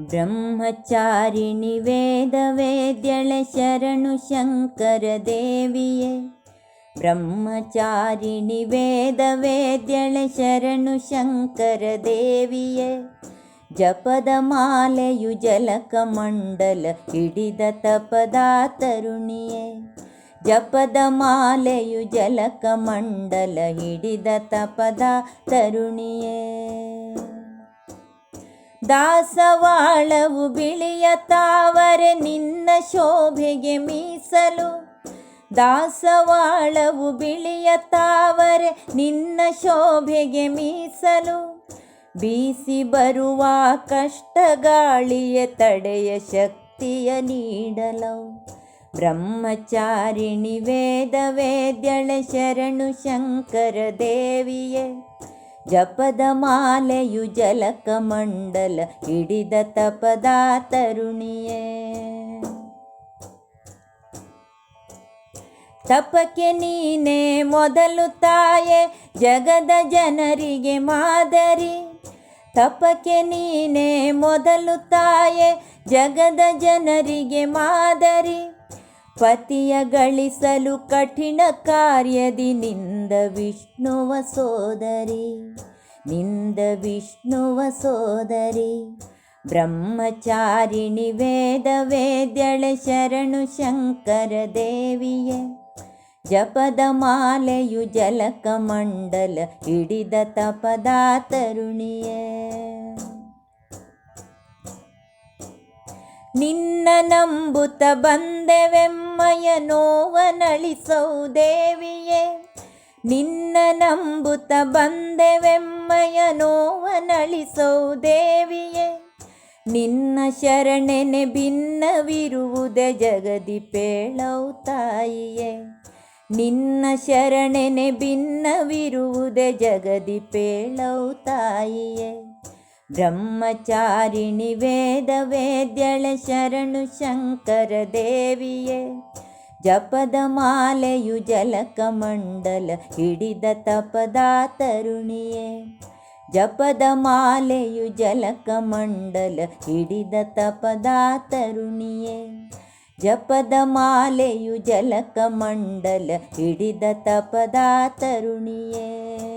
ಬ್ರಹ್ಮಚಾರಿಣಿ ವೇದ ವೇದ್ಯಳೆ ಶರಣು ಶಂಕರ ದೇವಿಯೇ. ಬ್ರಹ್ಮಚಾರಿಣಿ ವೇದ ವೇದ್ಯಳೆ ಶರಣು ಶಂಕರ ದೇವಿಯೇ. ಜಪದ ಮಾಲೆಯು ಜಲಕ ಮಂಡಲ ಹಿಡಿದ ತಪದ ತರುಣಿಯೇ. ಜಪದ ಮಾಲೆಯು ಜಲಕ ಮಂಡಲ ಹಿಡಿದ ತಪದ ತರುಣಿಯೇ. ದಾಸವಾಳವು ಬಿಳಿಯ ತಾವರೆ ನಿನ್ನ ಶೋಭೆಗೆ ಮೀಸಲು. ದಾಸವಾಳವು ಬಿಳಿಯ ತಾವರೆ ನಿನ್ನ ಶೋಭೆಗೆ ಮೀಸಲು. ಬೀಸಿ ಬರುವ ಕಷ್ಟ ಗಾಳಿಯ ತಡೆಯ ಶಕ್ತಿಯ ನೀಡಲು. ಬ್ರಹ್ಮಚಾರಿಣಿ ವೇದ ವೇದ್ಯಳ ಶರಣು ಶಂಕರ ದೇವಿಯೇ. ಜಪದ ಮಾಲೆಯು ಜಲಕ ಮಂಡಲ ಹಿಡಿದ ತಪದ ತರುಣಿಯೇ. ತಪಕ್ಕೆ ನೀನೇ ಮೊದಲು ತಾಯೆ, ಜಗದ ಜನರಿಗೆ ಮಾದರಿ. ತಪಕ್ಕೆ ನೀನೇ ಮೊದಲು ತಾಯೆ, ಜಗದ ಜನರಿಗೆ ಮಾದರಿ. ಪತಿಯ ಗಳಿಸಲು ಕಠಿಣ ಕಾರ್ಯದಿ ನಿಂದ ವಿಷ್ಣುವ ಸೋದರಿ, ನಿಂದ ವಿಷ್ಣುವ ಸೋದರಿ. ಬ್ರಹ್ಮಚಾರಿಣಿ ವೇದ ವೇದ್ಯಳೆ ಶರಣು ಶಂಕರ ದೇವಿಯೇ, ಜಪದ ಮಾಲೆಯು ಜಲಕ ಮಂಡಲ ಹಿಡಿದ ತಪದ ತರುಣಿಯೇ. ನಿನ್ನ ನಂಬುತ್ತ ಬಂದೆವೆಮ್ಮಯ ನೋವನಳಿಸೌ ದೇವಿಯೇ ನಿನ್ನ ನಂಬುತ ಬಂದೆವೆಮ್ಮಯ ನೋವನಳಿಸೌ ದೇವಿಯೇ ನಿನ್ನ ಶರಣೆನೆ ಭಿನ್ನವಿರುವುದೇ ಜಗದಿ ಪೇಳೌ ತಾಯಿಯೇ, ನಿನ್ನ ಶರಣೆನೆ ಭಿನ್ನವಿರುವುದೇ ಜಗದಿ ಪೇಳೌ ತಾಯಿಯೇ, ಬ್ರಹ್ಮಚಾರಿಣಿ ವೇದ ವೇದ್ಯಳ ಶರಣು ಶಂಕರ ದೇವಿಯೇ ಜಪದ ಮಾಲೆಯು ಜಲಕ ಮಂಡಲ ಹಿಡಿದ ತಪದ ತರುಣಿಯೇ. ಜಪದ ಮಾಲೆಯು ಜಲಕ ಮಂಡಲ ಹಿಡಿದ ತಪದ ತರುಣಿಯೇ. ಜಪದ ಮಾಲೆಯು ಜಲಕ ಮಂಡಲ ಹಿಡಿದ ತಪದ ತರುಣಿಯೇ.